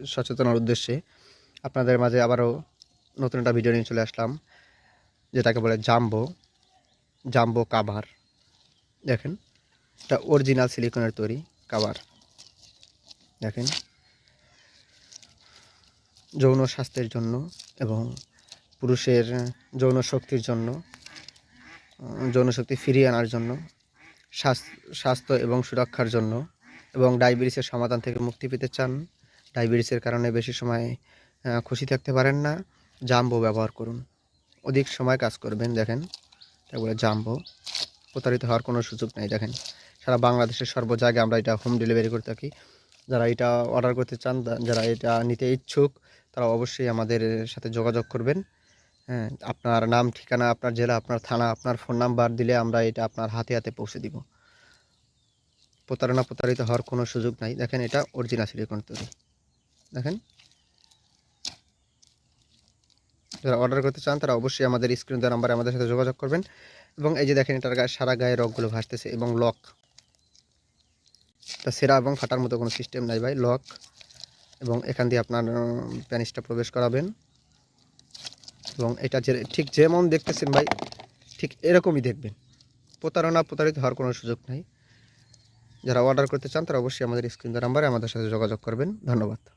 সচেতনার উদ্দেশ্যে আপনাদের মাঝে আবারও নতুন একটা ভিডিও নিয়ে চলে আসলাম, যেটাকে বলে জাম্বো জাম্বো কাভার। দেখেন এটা অরিজিনাল সিলিকনের তৈরি কাভার। দেখেন, যৌন স্বাস্থ্যের জন্য এবং পুরুষের যৌন শক্তির জন্য যৌন শক্তি ফিরিয়ে আনার জন্য স্বাস্থ্য এবং সুরক্ষার জন্য এবং ডায়াবেটিসের সমাধান থেকে মুক্তি পেতে চান। ডায়াবেটিসের কারণে বেশি সময় খুশি থাকতে পারেন না। জাম্বো ব্যবহার করুন। অধিক সময় কাজ করবেন, দেখেন। তারপরে জাম্বো। প্রতারিত হওয়ার কোনো সুযোগ নেই, দেখেন। সারা বাংলাদেশের সর্ব জায়গায় আমরা এটা হোম ডেলিভারি করে থাকি। যারা এটা অর্ডার করতে চান যারা এটা নিতে ইচ্ছুক, তারা অবশ্যই আমাদের সাথে যোগাযোগ করবেন। হ্যাঁ আপনার নাম, ঠিকানা, আপনার জেলা, আপনার থানা, আপনার ফোন নাম্বার দিলে আমরা এটা আপনার হাতে হাতে পৌঁছে দিব। প্রতারণা, প্রতারিত হওয়ার কোনো সুযোগ নাই। দেখেন এটা অরিজিনাল সিলিকন তৈরি। দেখেন। যারা অর্ডার করতে চান, তারা অবশ্যই আমাদের স্ক্রিন দেওয়া নাম্বারে আমাদের সাথে যোগাযোগ করবেন। এবং এই যে দেখেন, এটার গায়ে সারা গায়ে রকগুলো ভাসতেছে এবং লক তা সেরা এবং ফাটার মতো কোনো সিস্টেম নাই ভাই লক এবং এখান দিয়ে আপনার প্যানিসটা প্রবেশ করাবেন। এবং এটা যে, ঠিক যেমন দেখতেছেন ভাই, ঠিক এরকমই দেখবেন। প্রতারণা, প্রতারিত হওয়ার কোনো সুযোগ নাই। যারা অর্ডার করতে চান, তারা অবশ্যই আমাদের স্ক্রিন নাম্বারে আমাদের সাথে যোগাযোগ করবেন। ধন্যবাদ।